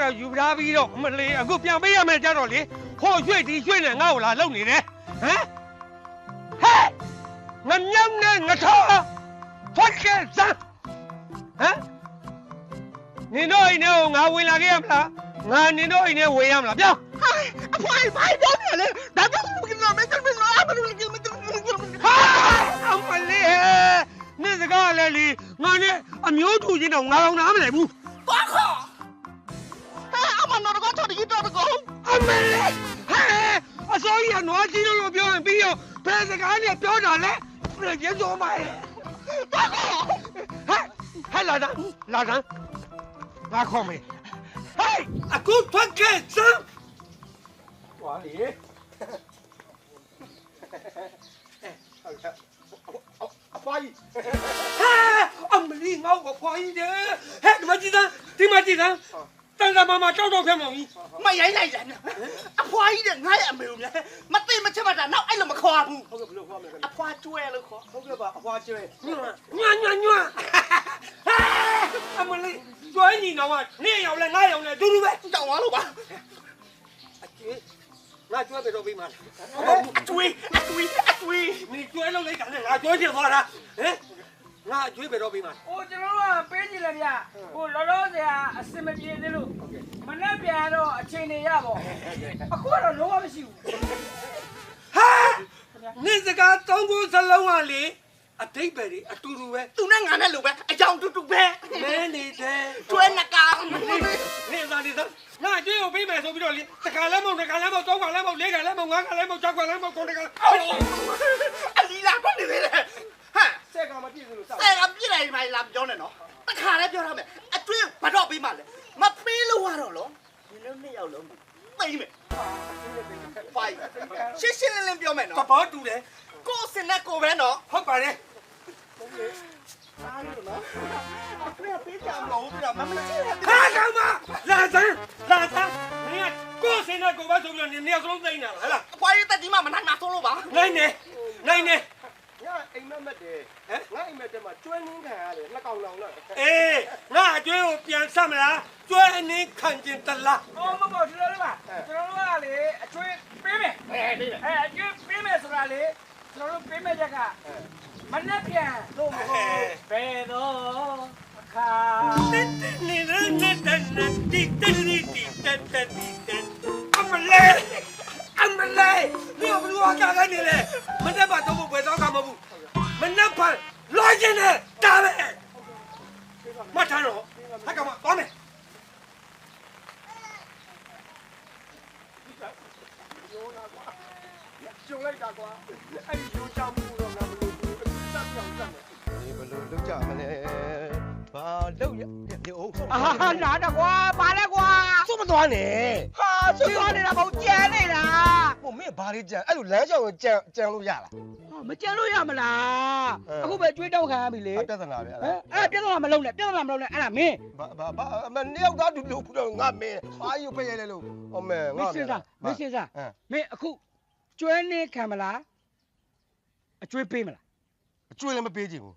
တော့ယူထားပြီးတော့မလေးအခုပြန်ပေးရမယ်ကြတော့လေဟောရွှေ့ဒီရွှေ့နေငါ့ကိုလာလုံနေတယ်ဟမ်ဟဲ့ငမြုံနဲ့ငထောထွက်ခဲ့စမ်းဟမ်နင်တို့အိမ်ထဲကိုငါဝင်လာခဲ့ရမလားငါနင်တို့အိမ်ထဲဝင်ရမလားပြောအဖွားဖိုင်တော့နေလေဒါတော့ဘယ်လိုမင်းမလို့အမလို့မင်းမလို့ဟာအမလေးနေစကားလည်းလီငါနဲ့အမျိုးတူချင်းတော့ငါတော့နားမလဲဘူး ကောအမလေးဟဲ့အစိုးရကနွားကြီးလို့လို့ပြောရင်ပြီးတော့ဘယ်စကားနဲ့ပြောတာလဲပြန်ကျတော့မရဲ့ဘာခေါ်ဟဲ့ဟဲ့လာတာလာတာငါခေါ်မယ်ဟဲ့အခုထွက်ခဲ့စမ်းဟွာလေအဖွားကြီးဟာအမလီငေါ့ကိုဖွားကြီး တန်တမမတောက်တော့ခဲ့မောင်ကြီးမရိုင်းလိုက်ရမ်းအဖွာကြီးတဲ့ငါ့ရဲ့အမေတို့များမသိမချင်မတာနောက်အဲ့လိုမခေါ်ဘူးဟုတ်ကဲ့ဘယ်လိုခေါ်မလဲအဖွာကျွဲလို့ခေါ်ဟုတ်ကဲ့ပါအဖွာကျွဲညွန့်ညွန့်ညွန့်အမလေးကျွဲညီတော်ကနေ့ရောက်လဲငါရောက်လဲတူတူပဲတောင်းသွားလို့ပါအကျွဲငါကျွဲပဲတော့ပြီးမှလားအကျွဲအကျွဲအကျွဲမင်းကျွဲလုံးလိုက်တာနဲ့ငါကျွဲချင်သွားတာဟဲ့ငါအကျွေးပဲတော့ပေးမှာ။အိုကျွန်တော်တို့ကပေးကြည့်လေဗျာ ကိုလောလောဆရာအစင်မပြေသေးလို့မနဲ့ပြန်တော့အချိန်နေရပေါ့အခုတော့လုံးဝမရှိဘူးဟာနေစကားသုံးခုစလုံးကလေအတိတ်ပဲလေအတူတူပဲသူနဲ့ငါနဲ့လိုပဲအကြောင်းတူတူပဲမဲနေတယ်တွဲနှကောင်နေစားနေစားငါကျွေးကိုပေးမယ်ဆိုပြီးတော့လေတခါလဲမဟုတ်တခါလဲမဟုတ်သုံးခါလဲမဟုတ်လေးခါလဲမဟုတ်ငါးခါလဲမဟုတ်ကြောက်ခါလဲမဟုတ်ခုနှစ်ခါလဲအလီလာပတ်နေသေးတယ်ဟမ်ဆက်ကမပြည့်စလို့စောက်ဆက်ကပြည့်လိုက်မှလာပြောနေနော် တခါလည်းပြောရမယ်အတွင်းဘာတော့ပေးမှလဲမပေးလို့ရတော့လို့ဒီလိုနှစ်ယောက်လုံးသိမ့်မယ်ပိုင်ရှင်းရှင်းလင်းလင်းပြောမယ်နော်သဘောတူတယ်ကိုယ်စင်နဲ့ကိုယ်ပဲနော်ဟုတ်ပါတယ်ဟုတ်လေအားရနော်အခုကပေးကြမလို့ပြတာမမကြည့်ရဘူးခါကောင်မလာစမ်းလာစမ်းနင်ကကိုယ်စင်နဲ့ကိုယ်ပဲဆိုပြီးတော့နင်နေရာစလုံးသိမ့်နေတာဟဲ့လားအပွားရတက်ဒီမှာမနိုင်မှာသုံးလို့ပါနိုင်နေနိုင်နေ ငါအိမ်မက်မက်တယ်ဟမ်ငါအိမ်မက်တဲ့မှာကျွဲနှင်းခံရတယ်နှစ်ကောင်လောင်တော့အေးငါအကျွေးကိုပြန်ဆက်မလားကျွဲအနည်းခံကျင်တလားဟောမဟုတ်ကျွန်တော်တို့ကကျွန်တော်တို့ကလေအကျွေးပေးမယ်အဲပေးမယ်အဲအကျွေးပေးမယ်ဆိုတာလေကျွန်တော်တို့ပေးမယ်ချက်ကမနေ့ပြန်လို့မဟုတ်ဘယ်တော့အခါတက်တက်နေနေတက်တက်တီတက်တီတီတက်တက်တီတက်အမလေးအမလေးဒီဘလူးကကာကနေလေမနေ့က င်နေတာပဲမထမ်းတော့ဟက်ကမသွားမယ်ကျုံလိုက်တာကွာအဲ့ဒီရိုးချမှုတော့ငါမလို့ဘူးအပြတ်ပြောင်းစက်မယ်ဒီဘလို့လောက်ကြမလဲဘာလောက်ရဒီအိုးဆုံးအာဟာလာတော့ကွာပါလဲကွာစွမသွားနဲ့ဟာ ဆွသွားနေတာမဟုတ်ကြံနေတာဟိုမင်းဘာလေးကြံအဲ့လိုလမ်းလျှောက်ကိုကြံကြံလို့ရလားဟာမကြံလို့ရမလားအဲ အခုပဲကျွေးတောက်ခံရပြီလေအပြဿနာပဲအဲ့ဟမ်အဲ့ပြဿနာမလုံးနဲ့ပြဿနာမလုံးနဲ့အဲ့ဒါမင်းဘာဘာဘာအမနှစ်ယောက်သားတူလို့တော့ငါမင်းဘာယူပြရဲလဲလို့ဟောမဲမငါင်းစဉ်းစားမင်းစဉ်းစားဟမ်မင်းအခုကျွဲနေခံမလားအကျွေးပေးမလားအကျွေးလည်းမပေးချင်ဘူး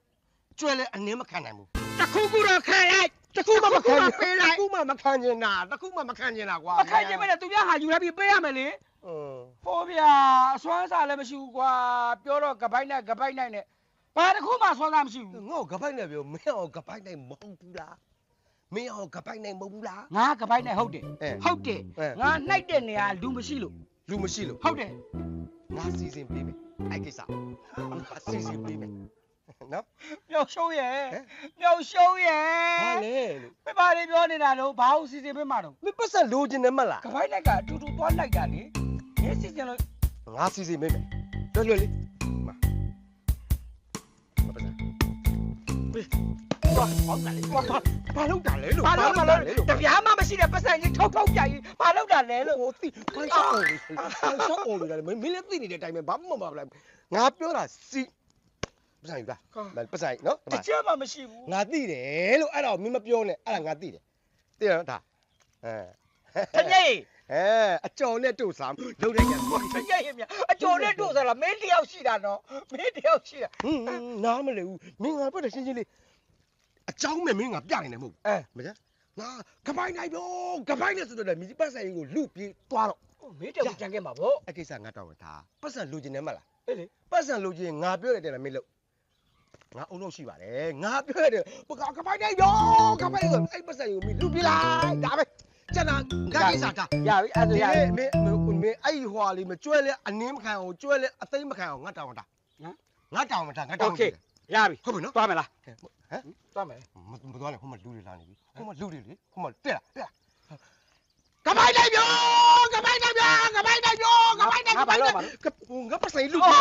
ကျွေးလည်းအနည်းမခံနိုင်ဘူးတစ်ခုခုတော့ခံလိုက် တခုမှမခံတစ်ခုပေးလိုက်တခုမှမခံချင်တာတခုမှမခံချင်တာကွာမခံချင်မဲ့သူများဟာယူလာပြီးပေးရမယ်လေอืมဟောဗျာအစွမ်းစားလည်းမရှိဘူးကွာပြောတော့ကပိုက်နဲ့ကပိုက်နိုင်နဲ့ဘာတစ်ခုမှစွမ်းစားမရှိဘူးငါ့ကိုကပိုက်နဲ့ပြောမင်းအောင်ကပိုက်နဲ့မဟုတ်ဘူးလားမင်းအောင်ကပိုက်နဲ့မဟုတ်ဘူးလားငါကပိုက်နဲ့ဟုတ်တယ်အဲဟုတ်တယ်အဲငါနှိုက်တဲ့နေရာလူမရှိလို့လူမရှိလို့ဟုတ်တယ်ငါစီစဉ်ပေးမယ်အဲ့ကိစ္စငါစီစဉ်ပေးမယ် နော်မြောက်ရှုံးရဲ့ဟမ်မြောက်ရှုံးရဲ့ဘာလဲလို့ပြပါလေးပြောနေတာလို့ဘာလို့စီစဉ်ပေးမှာတော့မင်းပတ်ဆက်လိုချင်တယ်မလားကပိုက်နဲ့ကအတူတူသွားလိုက်တာလေဒီစီစဉ်လို့ငါစီစဉ်ပေးမယ်လွတ်လွတ်လေးမမပတ်ဆက်ပေးဘာဟုတ်တယ်လေဘာဘာလုပ်တာလဲလို့ဘာလို့မလို့လို့တပြားမှမရှိတဲ့ပတ်စံကြီးထုတ်ထုတ်ပြကြီးဘာလို့တာလဲလို့ဟိုသိဖိုင်ဆောက်အောင်လေဖိုင်ဆောက်အောင်လေမင်းမင်းလည်းသိနေတဲ့အတိုင်းပဲဘာမှမပါဘူးငါပြောတာစီ ပဆိုင်ပါပဆိုင်နော်ဒီတမှာချက်မှမရှိဘူးငါသိတယ်လို့အဲ့ဒါကိုမင်းမပြောနဲ့အဲ့ဒါငါသိတယ်သိရနော်ဒါအဲတညိအဲအကြော်နဲ့တို့စားလုံးလိုက်ရဟွန်းတညိရမြအကျော်နဲ့တို့စားလားမင်းတယောက်ရှိတာနော်မင်းတယောက်ရှိတာနားမလဲဘူးမင်းငါပြတ်တယ်ရှင်းရှင်းလေးအကြောင်းမဲ့မင်းငါပြနိုင်တယ်မဟုတ်အဲဘူးမကြငါကပိုင်နိုင်တော့ကပိုင်နဲ့ဆိုတော့လည်းမြစ်ပတ်ဆိုင်ကိုလူပြေးသွားတော့မင်းတယောက်ကြံခဲ့မှာဗောအကိစ္စငါတောင်းတာပတ်စံလူကျင်တယ်မလားအဲ့လေပတ်စံလူကျင်ငါပြောရတဲ့လားမင်းလို့ ငါအုံလို့ရှိပါတယ်ငါပြောရတယ်ပကကပိုင်နိုင်ပြောကပိုင်ဆိုအဲ့ပတ်စံကိုမင်းလူပြေးလိုက်ဒါပဲကျန်တာငါကိစ္စဒါရပြီအဲ့ဒါဒီရပြီမင်းမင်းမင်းအဲ့ဟွာလေးမကျွဲလဲအနင်းမခံအောင်ကျွဲလဲအသိမခံအောင်ငါတောင်းတာငါတောင်းတာငါတောင်းရပြီဟုတ်ပြီနော်သွားမလားဟမ်သွားမယ်မမသွားနဲ့ဟိုမှာလူတွေလာနေပြီဟိုမှာလူတွေလေဟိုမှာတက်လာတက်လာကမိုင်းနိုင်ပြောကမိုင်းနိုင်ပြောကမိုင်းနိုင်ပြောကမိုင်းနိုင်ငါဘာလို့မလဲကငါပတ်ဆိုင်လူအေးအေးပေးပေးပေးလေပေးလေကမိုင်းနိုင်ပြောကမိုင်းနိုင်ကမိုင်းနိုင်ဘာလို့ကမိုင်းနိုင်ပါပြောကမိုင်းသွားတော့လေသွားတော့ကမိုင်းနိုင်တော့သွားရတယ်သွားရတယ်ဟဲ့ကျွန်တော်ရိုက်လူသွားတာဗျာဟာမမိုက်ကြဗျာအဲ့မှာအယုတ်တင်နဲ့လက်မလည်းအယုတ်တင်နဲ့မလည်းရဲမလည်းက လုံကြီးနဲ့ကြားကောင်းမှကြိုးကြီးနဲ့ဘာလို့ကျွန်တော်လေအဲအဲ့ကောင်အဲ့ကောင်အဲ့ကောင်အဲ့ကောင်အဲ့တော့ချက်ယူပါတော့ဗျာဟိုဟိုဘဟိုဘဟိုဘမို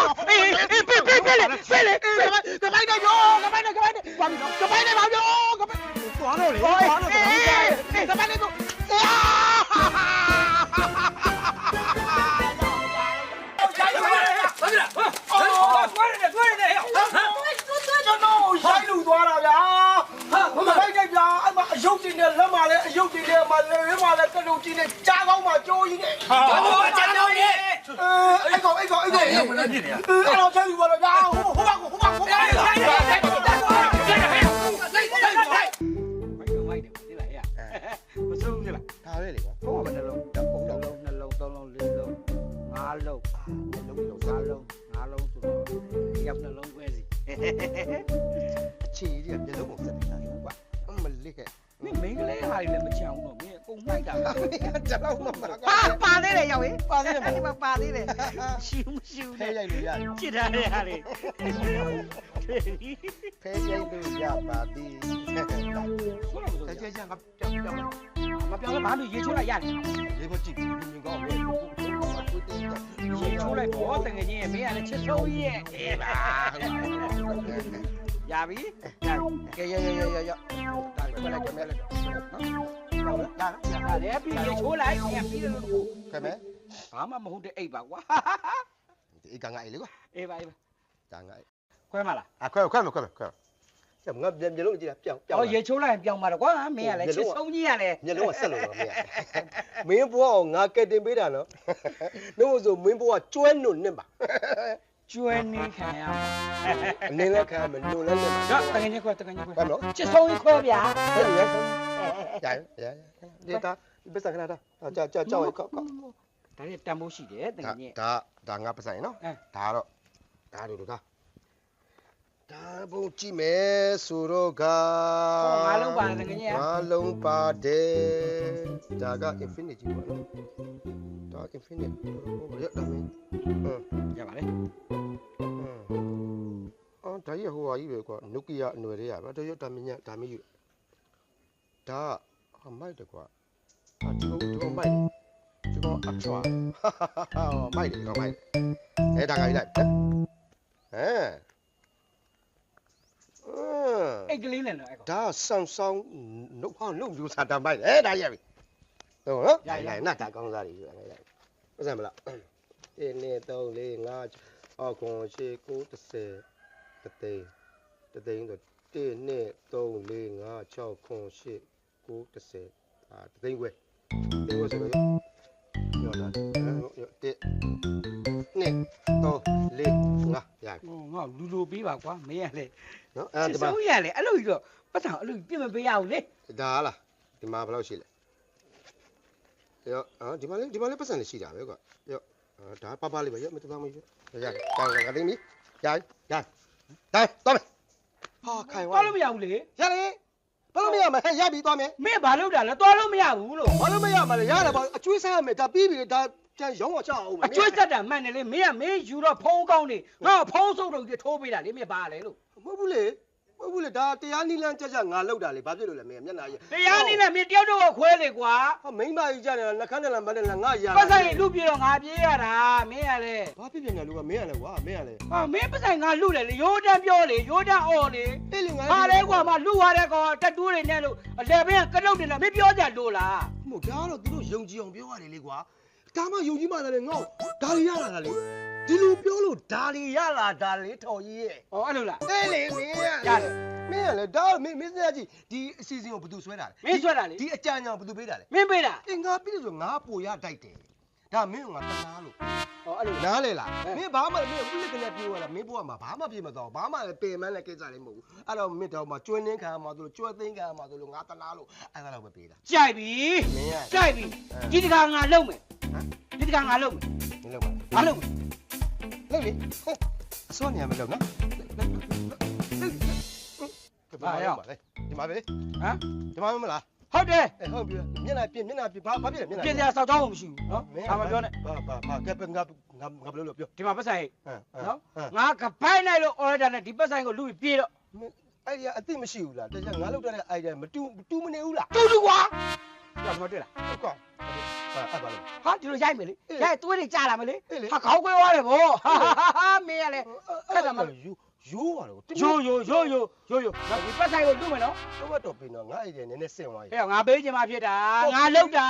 က်တယ်မိုက်တယ်ဒီလားဟဲ့မဆုံးဘူးလားဒါ ပဲလေကွာဘုံကနှလုံးတစ်ခုလုံးနှလုံးသုံးလုံးလေးလုံးငါးလုံးလုံးလုံးငါးလုံးငါးလုံးဆိုတော့ရောက်နှလုံးပဲစီအခြေကြီးကမျက်လုံးပုံစက်နေတာ တယ်ရောက်ဟေးပါသေးတယ်မဒီမှာပါသေးတယ်ရှူးမရှူးဖဲရိုက်လို့ရတယ်ချစ်ထားတဲ့ဟာလေဖဲရိုက်လို့ရပါသည်ဆိုတော့ဆိုတတော့ကယ်ကျငါပြောင်းပြောင်းမပြောင်းလဲဘာလို့ရေချိုးလိုက်ရတယ်လေးမကြည့် ဘူးမြင်ကောင်းပဲကိုကိုတေးတယ်ရေချိုးလိုက်တော့တကယ်ချင်းမင်းကလည်းချစ်ဆုံးကြီးရဲ့အေးပါရပြီရပြီကဲရရရရရဒါခွဲလိုက်ကမဲလိုက်နော်ဟုတ်လားဒါဒါလည်းပြီးရေချိုးလိုက်ပြန်ပြီးတော့ကဲမဲဘာမှမဟုတ်တဲ့အိတ်ပါကွာဒီကငါအေးလေကွာအေးပါအေးပါဒါငါခွဲမလားအခွဲခွဲမခွဲမခွဲကျငါမျက်လုံးကြည့်တာပြောင်းပြောင်းအော်ရေချိုးလိုက်ရင်ပြောင်းมาတော့ကွာမင်းကလည်းချစ်ဆုံးကြီးရလေမျက်လုံးကဆက်လို့တော့မရမင်းဘွားကိုငါကက်တင်ပေးတာနော်နှုတ်ဆိုမင်းဘွားကျွဲနုံနဲ့ပါကျွဲနေခံရမှာအနေနဲ့ခံမနုံလည်းနဲ့ပါတော့တကယ်ကြီးခွဲတကယ်ကြီးခွဲခွဲမလို့ချစ်ဆုံးကြီးခွဲဗျာဟုတ်ပြီရရရဒီတာပစ္စကနာတာကြောက်ကြောက်ကြောက်ကောက်ကောက် ဒါလည်းတန်ဖိုးရှိတယ်တကယ်ကြီးဒါဒါငါပစံနော်အဲဒါတော့ဒါတို့ကဒါဘုံကြည့်မယ်ဆိုတော့ကဟောငါလုံးပါတယ်တကယ်ကြီးငါလုံးပါတယ်ဒါက infinity ပေါ့နော်ဒါ infinity ဟိုရတော့မင်းဟမ်ရပါလေဟမ်အော်ဒါကြီးဟိုဟာကြီးပဲကွာနုကီယာအနွယ်လေးရပါတော့ရဒါမင်းညဒါမင်းယူဒါဟာမိုက်တယ်ကွာအတူတူမိုက်ဒီကောင် အချွာမိုက်တယ်ဒီကောင်မိုက်အဲဒါကကြီးလိုက်ဟမ်ဟမ်အင်းအိတ်ကလေးနဲ့တော့အဲ့ကောင်ဒါဆောင်ဆောင်နှုတ်ဟောင်းနှုတ်မျိုးစားတမိုက်အဲဒါရပြီဟုတ်နော်ရနတ်တာကောင်းစားတွေယူရလိုက်ပတ်စံမလား1 2 3 4 5အောက်ခွန်ရှေ9 30တသိန်းတသိန်းဆို1 2 3 4 5 6ခွန်ရှေ9 30အာတသိန်းခွဲတသိန်းခွဲဆိုတော့ ရောလာတက်နှစ်တော့လေးငါရပြီဟိုငါလူလိုပေးပါကွာမင်းကလေနော်ချအဲ့စ်ဒီမှာဆုံးရလေအဲ့လိုကြီးတော့ပတ်ဆောင်အဲ့လိုပြင်မပေးရဘူးလေဒါလားဒီမှာဘယ်လောက်ရှိလဲရောအော်ဒီမှာလေးဒီမှာလေးပတ်စံလေးရှိတာပဲကွာရောအော်ဒါပပလေးပဲရောမတူသားမရောရတယ်ဒါကသိပြီရရရဒါတော့မယ်ဟာခိုင်ဝါသွားလို့မရဘူးလေရတယ် ဘာလို့မရမလဲရပြီသွားမယ်မင်းဘာလုပ်တာလဲသွားလို့မရဘူးလို့ဘာလို့မရမလဲရတယ်ဘာအကျွေးစားရမယ်ဒါပြီးပြီဒါကျန်ရောင်းအောင်ချအောင်အကျွေးဆက်တာမှန်တယ်လေမင်းကမင်းယူတော့ဖုံးကောင်းနေငါဖုံးစုပ်တော့ကြီးထိုးပေးတာလေမင်းဘာလဲလို့မဟုတ်ဘူးလေမ ဟုတ်ဘူးလေဒါတရားနီလန်းကြကြငါလောက်တာလေဘာဖြစ်လို့လဲမင်းမျက်နှာကြီးတရားနည်းနဲ့မင်းတယောက်တော့ခွဲလေကွာဟာမိမကြီးကြတယ်နှခမ်းနဲ့လားမနဲ့လားငါရပတ်ဆိုင်လူပြေတော့ငါပြေးရတာမင်းကလေဘာဖြစ်ပြန်လဲလူကမင်းရလဲကွာမင်းရလဲဟာမင်းပတ်ဆိုင်ငါလူတယ်လေရိုးတန်းပြောလေရိုးတန်းအော်လေအေးလေငါဟာလေကွာမလူရတဲ့ကောင်တက်တူးတွေနဲ့လို့အလဲဘင်းကလုတ်တယ်လားမင်းပြောကြလို့လားမဟုတ်ဒါကတော့သူတို့ယုံကြည်အောင်ပြောရတယ်လေကွာ ဒါမှယုံကြည်မှလည်းငေါ့ဒါတွေရလာတာလေဒီလိုပြောလို့ဒါတွေရလာဒါလေထော်ကြီးရဲ့ဟောအဲ့လိုလားအေးလေမင်းရရတယ်မင်းရလေဒါမင်းမင်းစရကြီးဒီအစီအစဉ်ကိုဘယ်သူဆွဲတာလဲမင်းဆွဲတာလေဒီအကြံဉာဏ်ဘယ်သူပေးတာလဲမင်းပေးတာအင်္ဂါပြည့်လို့ဆိုငါပိုရတိုက်တယ် ဒါမင်းကငါတနာလို့ဟောအဲ့လိုနားလေလားမင်းဘာမှမင်းဥလိကနေပြောရလားမင်းဘဝမှာဘာမှပြေမတော့ဘာမှလည်းပင်မနဲ့ကိစ္စလေးမဟုတ်ဘူးအဲ့တော့မင်းတော့မှကျွန်းနှင်းခံမှာဆိုလို့ကျွဲသိန်းခံမှာဆိုလို့ငါတနာလို့အဲ့ဒါတော့ပဲပေးတာကြိုက်ပြီမင်းကကြိုက်ပြီဒီတခါငါလုံးမယ်ဒီတခါငါလုံးမယ်မင်းလောက်ပါငါလုံးမယ်လောက်လေအစောနေရမလို့နော်ဒီမှာပဲဟမ်ဒီမှာမလား ဟုတ်တယ်အဲဟုတ်ပြီမျက်နှာပြမျက်နှာပြဘာဘာပြမျက်နှာပြင်စရာစောက်တော့မရှိဘူးနော်ဒါမှပြောနေဘာဘာဘာကဲငါငါငါဘယ်လိုလုပ်ပြောဒီမှာပတ်ဆိုင်ဟမ်နော်ဟမ်ငါကပိုင်နိုင်လို့ order နဲ့ဒီပတ်ဆိုင်ကိုလူပြီးပြေးတော့အဲ့ဒီအသိမရှိဘူးလားတကယ်ငါလောက်တဲ့ idea မတူတူမနေဘူးလားတူတူကွာကြောက်မတွေ့လားဟုတ်ကောဟာအဲ့ပါလို့ဟာဒီလိုရိုက်မယ်လေရိုက်သွေးတွေကြားလာမယ်လေအေးလေဟာခေါင်းကွဲသွားတယ်ဗောဟာဟာမင်းရလေအဲ့ဒါမှယူ ယူပါတော့ရိုးရိုးရိုးရိုးရိုးရိုးငါဒီပတ်ဆိုင်ကိုလူမယ်နော်တော့တော့ပြင်တော့ငါ idea နည်းနည်းစင်သွားပြီဟဲ့ငါပေးချင်မှဖြစ်တာငါလောက်တာ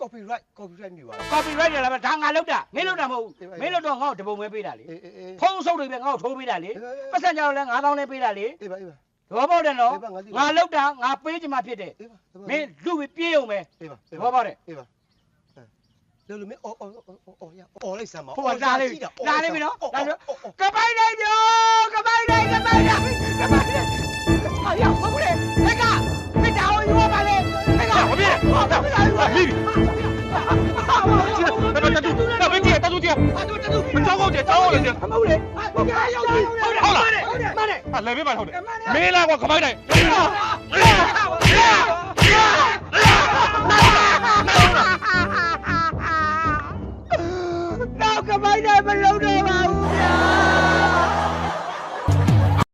copyright copyright မြူပါ copyright တယ်လားဒါငါလောက်တာမင်းလောက်တာမဟုတ်အေးပါဘူးမင်းလောက်တော့ငါ့ကိုတပုံပဲပေးတာလေအေးအေးဖုံးဆုပ်တွေပဲငါ့ကိုထိုးပေးတာလေပတ်စံကြောင်လည်း9000နဲ့ပေးတာလေအေးပါအေးပါ သဘောပေါက်တယ်နော်အေးပါငါသိပါ ငါလောက်တာငါပေးချင်မှဖြစ်တယ်အေးပါမင်းလူပြီးပြေးအောင်ပဲအေးပါသဘောပေါက်တယ်အေးပါ လောလောမင်းအော်အော်အော်ရအော်လိုက်စမ်းပါဟိုကလာလိမ့်လာလိမ့်ပြီနော်လာပြီကပိုင်နိုင်ပြောကပိုင်နိုင်ကပိုင်နိုင်ကပိုင်နိုင်ဟာရဟုတ်လေဟဲ့ကမင်းတောင်းယူပါလေဟဲ့ကဟုတ်ပြီဟုတ်ပြီဟုတ်ပြီတတူတတူတတူတတူတတူတောင်းဟုတ်တယ်တောင်းဟုတ်တယ်မဟုတ်လေဟုတ်ကဲ့ရောက်ပြီဟုတ်တယ်ဟုတ်တယ်ဟုတ်တယ်မနဲ့အလည်းပြပါဟုတ်တယ်မင်းလားကွာခမိုင်းတိုင်း啊！ ကမိုင်းနဲ့မလုံးတော့ပါဘူးဗျာ